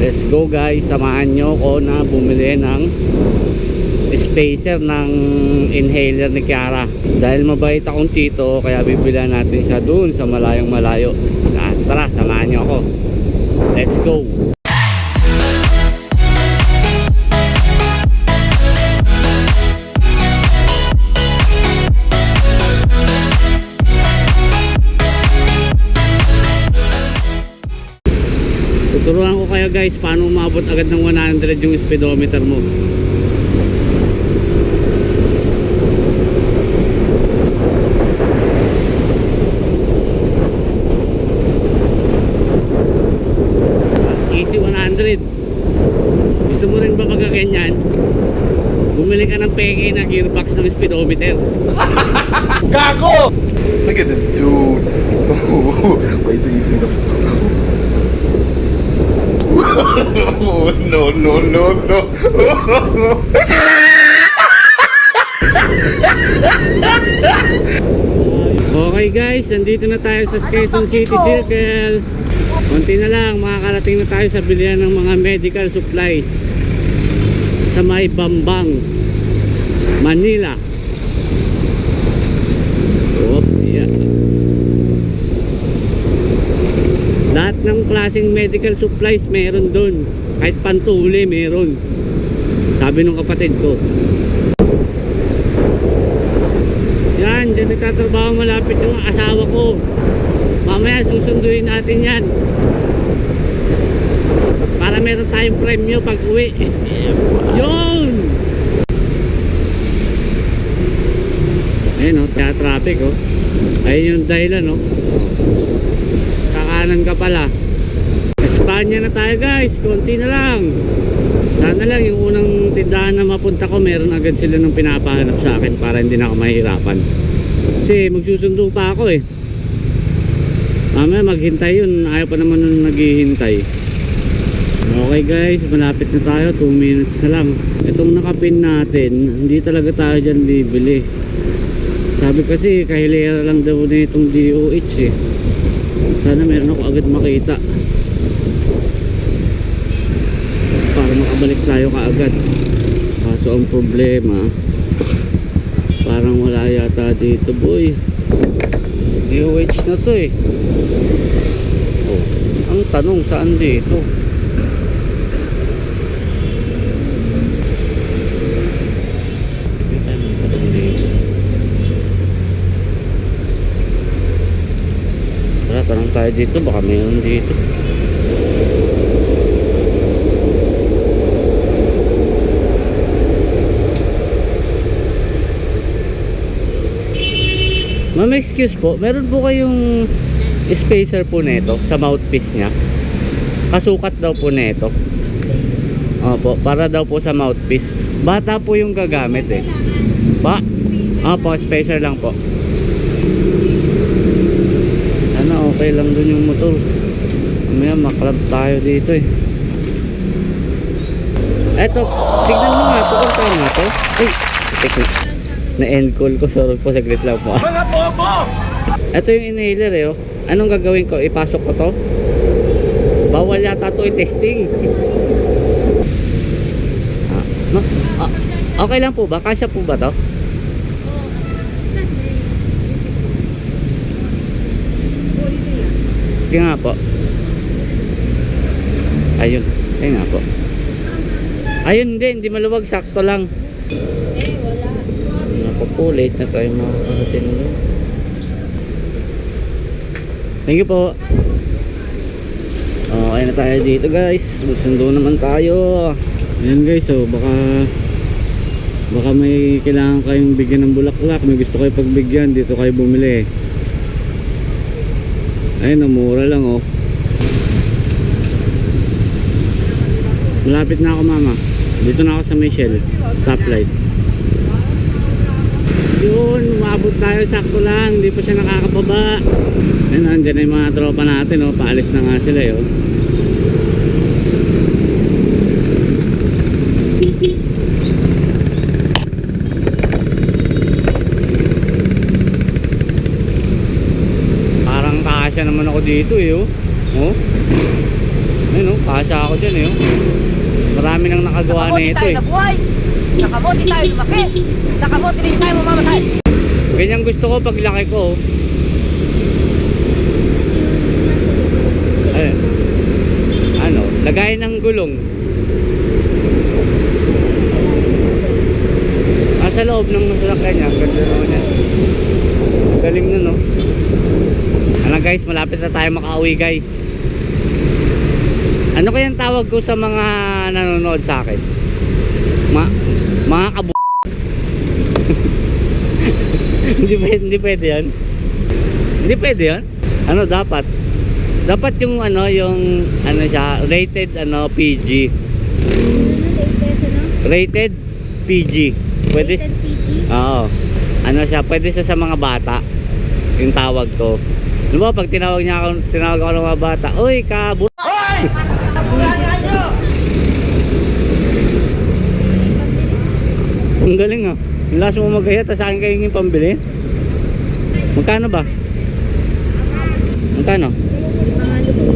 Let's go guys, samahan nyo ko na bumili ng spacer ng inhaler ni Kiara. Dahil mabait akong tito, kaya bibilan natin siya dun sa malayong malayo. Ah, tara, samahan nyo ako. Let's go! Guys paano umabot agad ng 100 yung speedometer mo. Easy 100. Gusto mo rin ba? Bumili ka ng peke na gearbox ng speedometer. Look at this dude. Wait till you see the. no, no, no, no. Okay guys, nandito na tayo sa Quezon City Circle. Konti na lang, makakarating na tayo sa bilihan ng mga medical supplies sa may Bambang, Manila. Oh, yeah. Lahat ng klaseng medical supplies meron doon. Kahit pantuli meron. Sabi nung kapatid ko. Yan, dyan nagtatrabaho malapit yung asawa ko. Mamaya susunduin natin yan. Para meron tayong premyo pag uwi. Yun! Ayun o, kaya traffic o. Ayun yung dahilan o. Kakanan ka pala. Espanya na tayo guys, konti na lang. Sana lang yung unang tindahan na mapunta ko, meron agad sila ng pinapahanap sa akin para hindi na ako mahirapan. Kasi magsusundo pa ako eh. Mamaya maghintay yun, ayaw pa naman nung naghihintay. Okay guys, malapit na tayo, 2 minutes na lang. Itong nakapin natin, hindi talaga tayo dyan bibili. Sabi kasi, kahilera lang daw na itong DOH eh. Sana meron ako agad makita. Para makabalik tayo kaagad. Kaso ang problema parang wala yata dito boy. DOH na to eh. Oh. ang tanong saan dito. Tara, tanong tayo dito. Baka mayroon dito Ma'am, excuse po, meron po kayong spacer po nito sa mouthpiece niya? Kasukat daw po nito. Opo, para daw po sa mouthpiece. Bata po yung gagamit eh. Pa? Opo, spacer lang po. Sana okay lang dun yung motor. Mamaya maklab tayo dito eh. Eto, tignan mo nga to kung tama nga to. Ay, tek- na-end call ko. Sorry po, saglit lang po. Mga bobo! Ito yung inhaler eh. Oh. Anong gagawin ko? Ipasok ko to? Bawal yata to i-testing. ah, no? ah, okay lang po ba? Kasya po ba to? Sige nga po. Ayun. Ayun nga po. Ayun hindi. Hindi maluwag. Sakto lang. Naku po. Late na tayo makakarating doon. Thank you po. Okay na tayo dito guys. Magsundo naman tayo. Ayan guys, so baka baka may kailangan kayong bigyan ng bulaklak, may gusto kayo pagbigyan, dito kayo bumili. Ayun, oh, mura lang oh. Malapit na ako mama. Dito na ako sa Michelle. Stoplight. Yun, umabot tayo sakto lang. Hindi pa siya nakakababa. Ayun, andyan na yung mga tropa natin, oh. Paalis na nga sila, eh, oh. Parang kasya naman ako dito, eh, oh. Oh. Ayun, oh. Pasa ako dyan eh. oh. Marami nang nakagawa na Nakabuti ito tayo eh. Nakabuti tayo lumaki. Nakabuti rin tayo mamamatay. Ganyan gusto ko pag laki ko. oh. Ano? Ano? Lagay ng gulong. Ah, loob ng sasakyan niya. Ganda naman yan. Galing nun, no? Ano guys, malapit na tayo makauwi guys. Ano kayang tawag ko sa mga nanonood sa akin? Ma mga kabu... hindi pwede, hindi pwede yan. Hindi pwede yan. Ano dapat? Dapat yung ano, yung ano siya, rated ano, PG. Rated PG. Pwede, Rated PG. oo. Ano siya, pwede siya sa mga bata. Yung tawag ko. Ano ba, pag tinawag niya ako, tinawag ako ng mga bata, Uy, kabu... Ang galing ah. Last mo magaya, tapos sa akin kayo yung pambili. Magkano ba? Magkano? Mga lupo.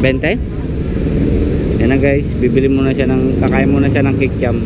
20? Yan na guys, bibili muna siya ng, kakain muna siya ng kikiam.